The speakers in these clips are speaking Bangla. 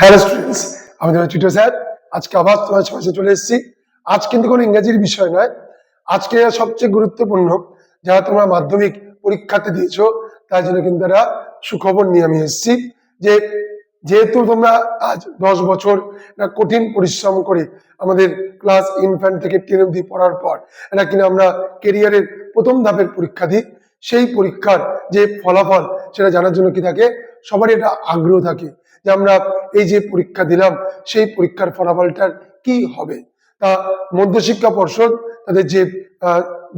হ্যালো স্টুডেন্টস আমি তোমার চিটো স্যার। আজকে আবার তোমার পাশে চলে এসেছি। আজ কিন্তু কোনো ইংরেজির বিষয় নয়। আজকে সবচেয়ে গুরুত্বপূর্ণ যারা তোমরা মাধ্যমিক পরীক্ষাতে দিয়েছ, তার জন্য কিন্তু একটা সুখবর নিয়ে আমি এসেছি যে যেহেতু তোমরা আজ দশ বছর একটা কঠিন পরিশ্রম করে আমাদের ক্লাস ইনফ্যান্ট থেকে টেন অব্দি পড়ার পর এটা কিনা আমরা কেরিয়ারের প্রথম ধাপের পরীক্ষা দিই, সেই পরীক্ষার যে ফলাফল সেটা জানার জন্য কি থাকে সবারই একটা আগ্রহ থাকে যে আমরা এই যে পরীক্ষা দিলাম, সেই পরীক্ষার ফলাফলটার কি হবে? তা মধ্যশিক্ষা পর্ষদ তাদের যে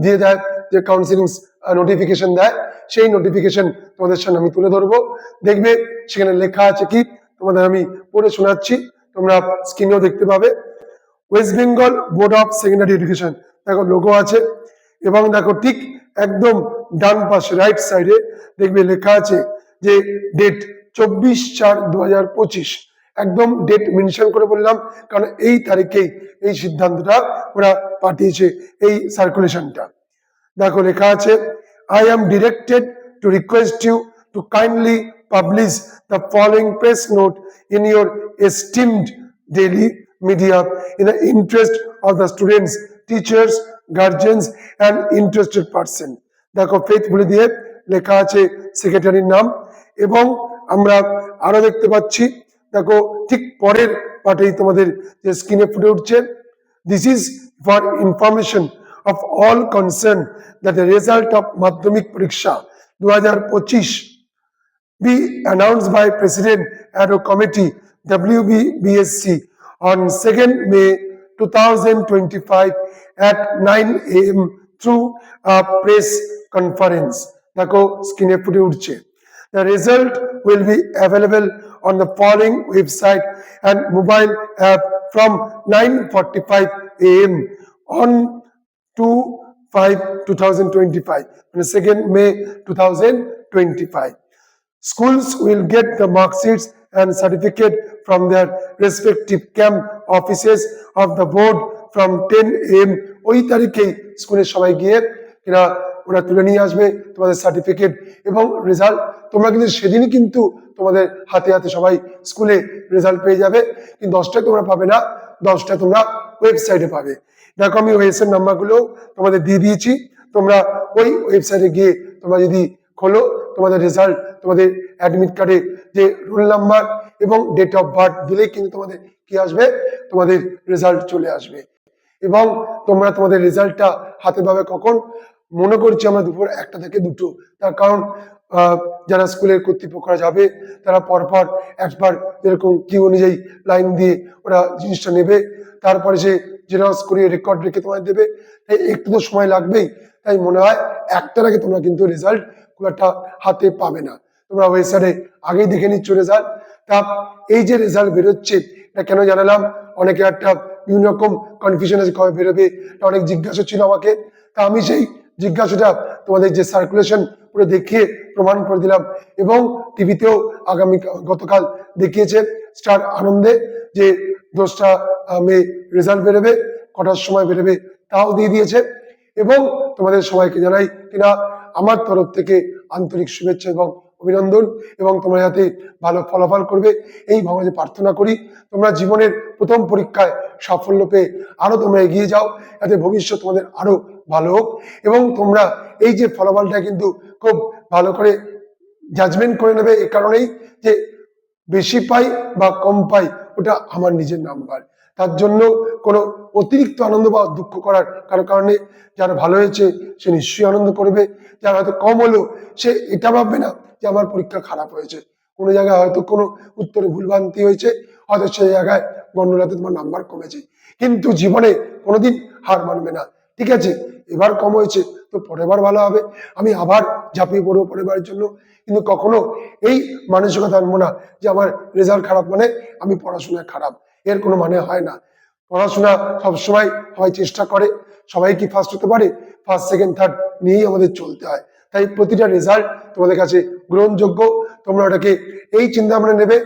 দিয়ে দেয়, যে কাউন্সিলিং নোটিফিকেশন দেয়, সেই নোটিফিকেশন তোমাদের সামনে আমি তুলে ধরবো। দেখবে সেখানে লেখা আছে কি? তোমাদের আমি পড়ে শোনাচ্ছি, তোমরা স্ক্রিনেও দেখতে পাবে। West Bengal board of secondary education দেখো লোগো আছে এবং দেখো ঠিক একদম ডান পাশে রাইট সাইডে দেখবে লেখা আছে যে ডেট চব্বিশ চার দু একদম ডেট মেনশন করে বললাম, কারণ এই তারিখেই এই সিদ্ধান্তটা ওরা পাঠিয়েছে এই সার্কুলেশনটা দেখো লেখা আছে I am directed to request you to kindly publish the following press note in your esteemed daily media in the interest of the students teachers guardians and interested person দেখো ফেথ বলে দিয়ে লেখা আছে সেক্রেটারির নাম এবং আমরা আরও দেখতে পাচ্ছি, দেখো ঠিক পরের পাটেই তোমাদের যে স্ক্রিনে ফুটে উঠছে this is for information of all concern that result of Madhyamik পরীক্ষা দু হাজার পঁচিশ be announce by president ad committee W BSC on second May two thousand twenty five at nine A M through press conference দেখো স্ক্রিনে ফুটে উঠছে। The result will be available on the following website and mobile app from 9:45 a.m. on 2 5 2025 on 2nd May 2025. Schools will get the mark sheets and certificate from their respective camp offices of the board from 10 a.m. ওই তারিখেই স্কুলের সবাই গিয়ে এরা ওরা তুলে নিয়ে আসবে তোমাদের সার্টিফিকেট এবং রেজাল্ট তোমরা কিন্তু সেদিনই কিন্তু তোমাদের হাতে হাতে সবাই স্কুলে রেজাল্ট পেয়ে যাবে। কিন্তু দশটায় তোমরা পাবে না। দশটা তোমরা ওয়েবসাইটে পাবে। দেখো আমি ওয়েবসাইট নাম্বারগুলো তোমাদের দিয়ে দিয়েছি। তোমরা ওই ওয়েবসাইটে গিয়ে তোমরা যদি খোলো, তোমাদের রেজাল্ট তোমাদের অ্যাডমিট কার্ডে যে রোল নাম্বার এবং ডেট অফ বার্থ দিলেই কিন্তু তোমাদের কি আসবে? তোমাদের রেজাল্ট চলে আসবে। এবং তোমরা তোমাদের রেজাল্টটা হাতে পাবে কখন? মনে করছি আমরা দুপুর একটা থেকে দুটো। তার কারণ যারা স্কুলের কর্তৃপক্ষরা যাবে, তারা পরপর একবার যেরকম কি অনুযায়ী লাইন দিয়ে ওরা জিনিসটা নেবে। তারপরে সে জেরক্স করে রেকর্ড রেখে তোমায় দেবে। তাই একটু তো সময় লাগবেই। তাই মনে হয় একটার আগে তোমরা কিন্তু রেজাল্ট খুব একটা হাতে পাবে না। তোমরা ওয়েবসাইটে আগেই দেখে নিচ্ছ রেজাল্ট তা এই যে রেজাল্ট বেরোচ্ছে, এটা কেন জানালাম? অনেকে একটা বিভিন্ন রকম কনফিউশন আছে কবে বেরোবে অনেক জিজ্ঞাসা ছিল আমাকে। তা আমি সেই জিজ্ঞাসাটা তোমাদের যে সার্কুলেশন পুরো দেখিয়ে প্রমাণ করে দিলাম এবং টিভিতেও আগামী গতকাল দেখিয়েছে স্টার আনন্দে যে দোসরা মে রেজাল্ট বেরোবে, কটার সময় বেরোবে তাও দিয়ে দিয়েছে এবং তোমাদের সবাইকে জানাই কিনা আমার তরফ থেকে আন্তরিক শুভেচ্ছা এবং অভিনন্দন এবং তোমরা যাতে ভালো ফলাফল করবে। এই ভাবে প্রার্থনা করি তোমরা জীবনের প্রথম পরীক্ষায় সাফল্য পেয়ে আরও তোমরা এগিয়ে যাও। যাতে ভবিষ্যৎ তোমাদের আরও ভালো হোক এবং তোমরা এই যে ফলাফলটা কিন্তু খুব ভালো করে জাজমেন্ট করে নেবে এ কারণেই যে বেশি পাই বা কম পাই, ওটা আমার নিজের নাম্বার তার জন্য কোনো অতিরিক্ত আনন্দ বা দুঃখ করার কারও কারণে যার ভালো হয়েছে, সে নিশ্চয়ই আনন্দ করবে। যার হয়তো কম হলো, সে এটা ভাববে না যে আমার পরীক্ষা খারাপ হয়েছে। কোনো জায়গায় হয়তো কোনো উত্তরে ভুলভ্রান্তি হয়েছে, হয়তো সেই জায়গায় গন্ডলাতে তোমার নাম্বার কমেছে। কিন্তু জীবনে কোনোদিন হার মানবে না। ঠিক আছে? এবার কম হয়েছে, তো পরের বার ভালো হবে। আমি আবার ঝাঁপিয়ে পড়ব পরের বারের জন্য। কিন্তু কখনো এই মানসিকতা আনব না যে আমার রেজাল্ট খারাপ মানে আমি পড়াশোনায় খারাপ। এর কোনো মানে হয় না। পড়াশোনা সবসময় হয় চেষ্টা করে। সবাই কি ফার্স্ট হতে পারে? ফার্স্ট সেকেন্ড থার্ড নিয়েই আমাদের চলতে হয়। তাই প্রতিটা রেজাল্ট তোমাদের কাছে গ্রহণযোগ্য। তোমরা ওটাকে এই চিন্তা ভাবনা নেবে।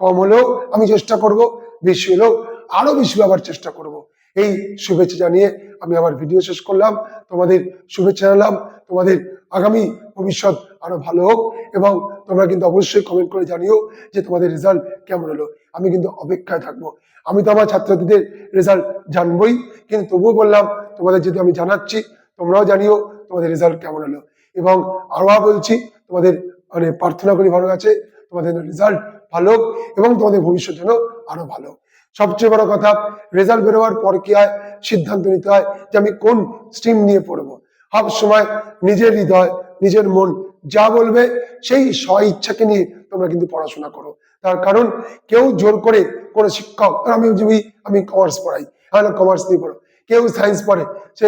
কম হলেও আমি চেষ্টা করব, বেশি হলেও আরও বেশি আবার চেষ্টা করব। এই শুভেচ্ছা জানিয়ে আমি আমার ভিডিও শেষ করলাম। তোমাদের শুভেচ্ছা জানালাম। তোমাদের আগামী ভবিষ্যৎ আরও ভালো হোক এবং তোমরা কিন্তু অবশ্যই কমেন্ট করে জানিও যে তোমাদের রেজাল্ট কেমন হলো। আমি কিন্তু অপেক্ষায় থাকব। আমি তো আমার ছাত্রছাত্রীদের রেজাল্ট জানবই। কিন্তু তবুও বললাম, তোমাদের যদি আমি জানাচ্ছি, তোমরাও জানিও তোমাদের রেজাল্ট কেমন হলো। এবং আরও বলছি, তোমাদের মানে প্রার্থনা করি ভালো আছে। তোমাদের রেজাল্ট ভালো হোক এবং তোমাদের ভবিষ্যৎ যেন আরও ভালো। সবচেয়ে বড় কথা রেজাল্ট বেরোবার পর কি হয়? সিদ্ধান্ত নিতে হয় যে আমি কোন স্ট্রিম নিয়ে পড়ব। সব সময় নিজের হৃদয়, নিজের মন যা বলবে সেই স্ব ইচ্ছাকে নিয়ে তোমরা কিন্তু পড়াশোনা করো। তার কারণ কেউ জোর করে কোনো শিক্ষক আমি যদি, আমি কমার্স পড়াই, আমি কমার্স নিয়ে পড়ো। কেউ সায়েন্স পড়ে, সে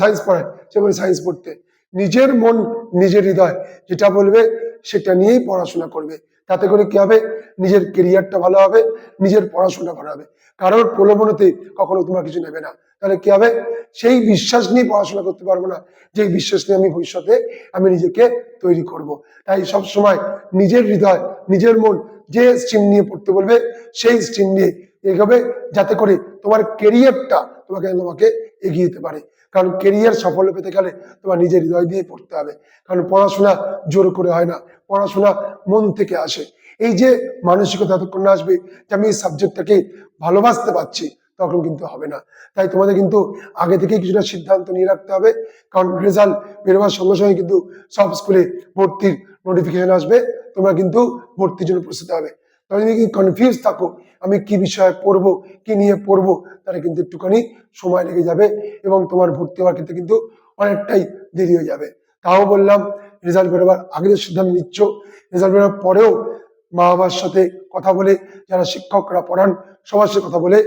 সায়েন্স পড়ায় সে বলে সায়েন্স পড়তে। নিজের মন, নিজের হৃদয় যেটা বলবে সেটা নিয়েই পড়াশোনা করবে। তাতে করে কি হবে? নিজের কেরিয়ারটা ভালো হবে, নিজের পড়াশোনা ভালো হবে। কারোর প্রলোভনতে কখনো তোমরা কিছু নেবে না। তাহলে কি হবে? সেই বিশ্বাস নিয়ে পড়াশোনা করতে পারব না। যে বিশ্বাস নিয়ে আমি ভবিষ্যতে আমি নিজেকে তৈরি করব। তাই সব সময় নিজের হৃদয়, নিজের মন যে স্ট্রিম নিয়ে পড়তে বলবে, সেই স্ট্রিম নিয়ে এগোবে। যাতে করে তোমার কেরিয়ারটা তোমাকে তোমাকে এগিয়ে যেতে পারে। কারণ কেরিয়ার সাফল্য পেতে গেলে তোমার নিজের হৃদয় দিয়ে পড়তে হবে। কারণ পড়াশোনা জোর করে হয় না। পড়াশোনা মন থেকে আসে। এই যে মানসিকতা যতক্ষণ না আসবে যে আমি এই সাবজেক্টটাকে ভালোবাসতে পারছি, তখন কিন্তু হবে না। তাই তোমাদের কিন্তু আগে থেকে কিছুটা সিদ্ধান্ত নিয়ে রাখতে হবে। কারণ রেজাল্ট বেরোবার সঙ্গে সঙ্গে কিন্তু সব স্কুলে ভর্তির নোটিফিকেশন আসবে। তোমরা কিন্তু ভর্তির জন্য প্রস্তুত হবে। তবে যদি কনফিউজ থাকো আমি কি বিষয়ে পড়ব, কি নিয়ে পড়ব, তাহলে কিন্তু একটুখানি সময় লেগে যাবে এবং তোমার ভর্তি হওয়ার ক্ষেত্রে কিন্তু অনেকটাই দেরি হয়ে যাবে। তাও বললাম রেজাল্ট বেরোবার আগে যে সিদ্ধান্ত নিচ্ছ রেজাল্ট বেরোবার পরেও মা বাবার সাথে কথা বলে, যারা শিক্ষকরা পড়ান, সবার সাথে কথা বলে,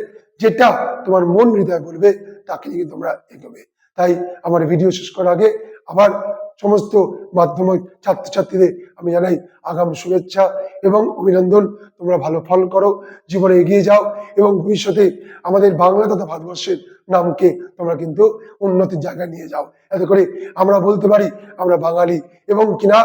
যেটা তোমার মন হৃদয় বলবে, তাকে নিয়ে তোমরা এগোবে। তাই আমার ভিডিও শেষ করার আগে আবার সমস্ত মাধ্যমিক ছাত্রছাত্রীদের আমি জানাই আগাম শুভেচ্ছা এবং অভিনন্দন। তোমরা ভালো ফল করো, জীবনে এগিয়ে যাও এবং ভবিষ্যতে আমাদের বাংলা তথা ভারতবর্ষের নামকে তোমরা কিন্তু উন্নতির জায়গায় নিয়ে যাও। এতে করে আমরা বলতে পারি আমরা বাঙালি এবং কিনা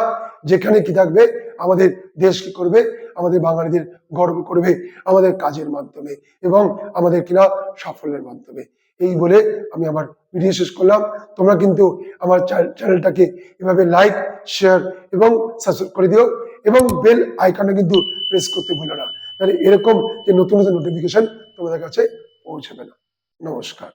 যেখানে কি থাকবে আমাদের দেশ কি করবে, আমাদের বাঙালিদের গর্ব করবে আমাদের কাজের মাধ্যমে এবং আমাদের কিনা সাফল্যের মাধ্যমে। এই বলে আমি আমার ভিডিও শেষ করলাম। তোমরা কিন্তু আমার চ্যানেলটাকে এভাবে লাইক শেয়ার এবং সাবস্ক্রাইব করে দিও এবং বেল আইকনটা কিন্তু প্রেস করতে ভুলো না। তাহলে এরকম যে নতুন নতুন নোটিফিকেশন তোমাদের কাছে পৌঁছবে না। নমস্কার।